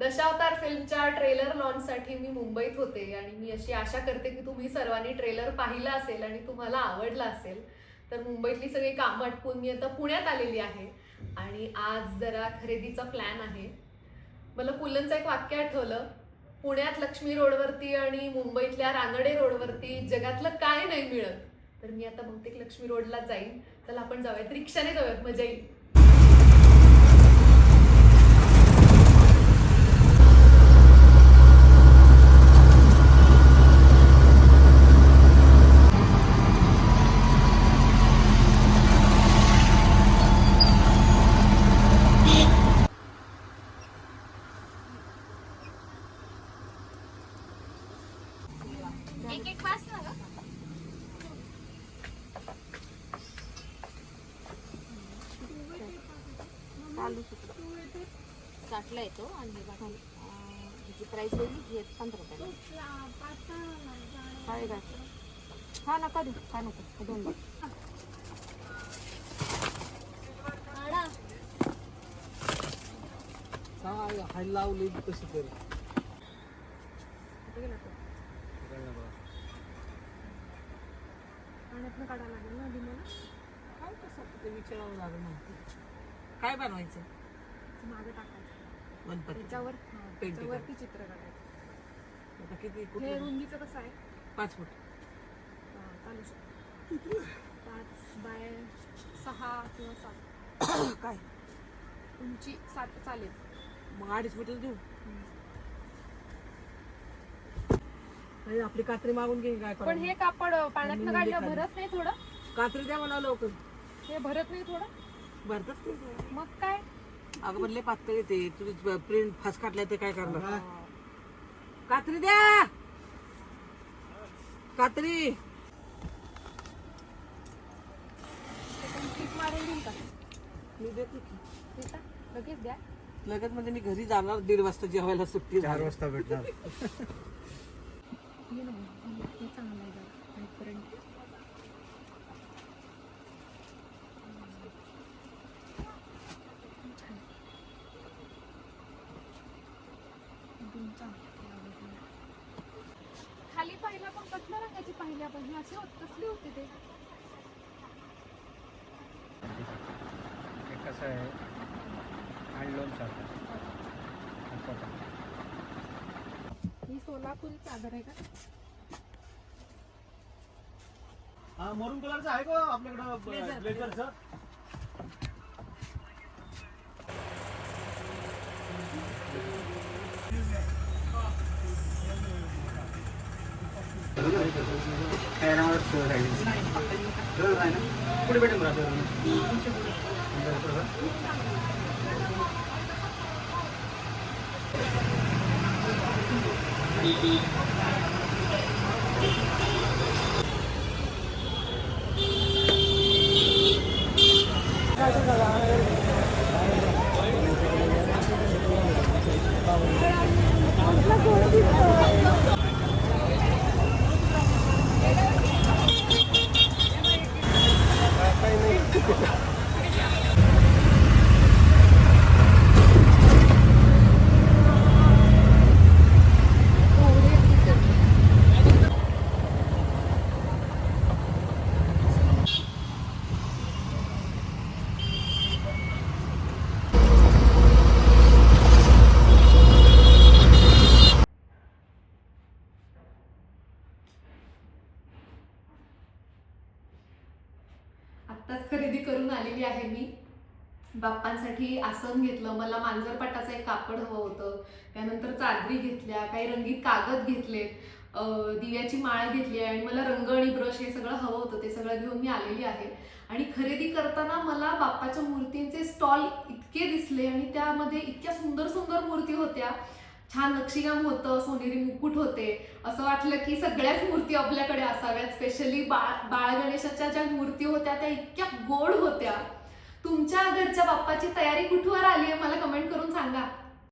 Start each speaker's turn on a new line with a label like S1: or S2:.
S1: दशावतार फिल्मच्या trailer लॉन्चसाठी मी मुंबईत होते आणि मी अशी आशा करते की तुम्ही सर्वांनी ट्रेलर पाहिला असेल आणि तुम्हाला आवडला असेल तर मुंबईतली सगळी कामं आटपून मी आता पुण्यात आलेली आहे. आणि आज जरा खरेदीचा प्लॅन आहे. मला पुलंचं एक वाक्य आठवलं पुण्यात लक्ष्मी रोडवरती आणि मुंबईतल्या रानडे रोडवरती जगातलं काय नाही मिळत. तर मी आता बहुतेक लक्ष्मी रोडला जाईन. चला आपण जाऊयात. रिक्षाने जाऊयात. मजा येईल.
S2: एक एक पास ना साठला येतो आणि हे ह्याची प्राइस वेगळी ही पंधरा हा नका देऊ काय नको हे दोन
S3: काय हाय लावली कशी तरी. काय कसं आता ते विचारावं लागेल माहिती काय बनवायचं?
S4: मागे टाकायचं.
S3: गणपती
S4: त्याच्यावर
S3: Painting
S4: त्याच्यावरती चित्र काढायचं.
S3: आता किती
S4: हे रुंदीचं कसं आहे?
S3: पाच फूट.
S4: हा, चालू शकतो. पाच बाय सहा किंवा सात.
S3: काय?
S4: उंची सात चालेल.
S3: मग अडीच मीटर देऊ? अरे आपली कात्री मागून घे काय
S4: पण हे कापड पाण्यात
S3: मी
S4: काढलं
S3: म्हणजे
S4: भरत नाही थोडं?
S3: कात्री द्या मला लवकर.
S4: हे भरत नाही थोडं?
S3: भरतात ते
S4: मग काय?
S3: अगं म्हणले पातळ येते. तुझी प्रिंट फास काढल्या तर काय करणार? कात्री द्या! कात्री!
S4: मारून देईल का?
S3: मी देते की.
S4: देता? लगेच द्या.
S3: लगेच म्हणजे मी घरी जाणार दीड वाजता जेवायला सुट्टी
S5: चार
S3: झाली.
S5: वाजता भेटणार.
S4: हे चांगलं आहे जरा व्हाईटपर्यंत छान. एकदम चांगलं आवडलं. खाली पाहिला पण कसल्या रंगाची पाहिली आपण? ही अशी होत कसली होती ते?
S5: कसं आहे? सारखं
S4: सोलापुरी चादर आहे का?
S6: हा मरून कलरचं आहे का आपल्याकडं ब्लेझरचं पुढे भेटेल बरं.
S1: TV खरेदी करून आलेली आहे मी. बाप्पांसाठी आसन घेतलं मला मांजरपाटाचं एक कापड हवं होतं. त्यानंतर चादरी घेतल्या काही रंगीत कागद घेतले दिव्याची माळ घेतली आणि मला रंग आणि ब्रश हे सगळं हवं होतं ते सगळं घेऊन मी आलेली आहे. आणि खरेदी करताना मला बाप्पाच्या मूर्तींचे स्टॉल इतके दिसले आणि त्यामध्ये इतक्या सुंदर सुंदर मूर्ती होत्या. छान नक्षीकाम होतं सोनेरी मुकुट होते. असं वाटलं की सगळ्याच मूर्ती आपल्याकडे असाव्यात. स्पेशली बाळ बाळ गणेशाच्या ज्या मूर्ती होत्या त्या इतक्या गोड होत्या. तुमच्या घरच्या बाप्पाची तयारी कुठवर आली आहे मला कमेंट करून सांगा.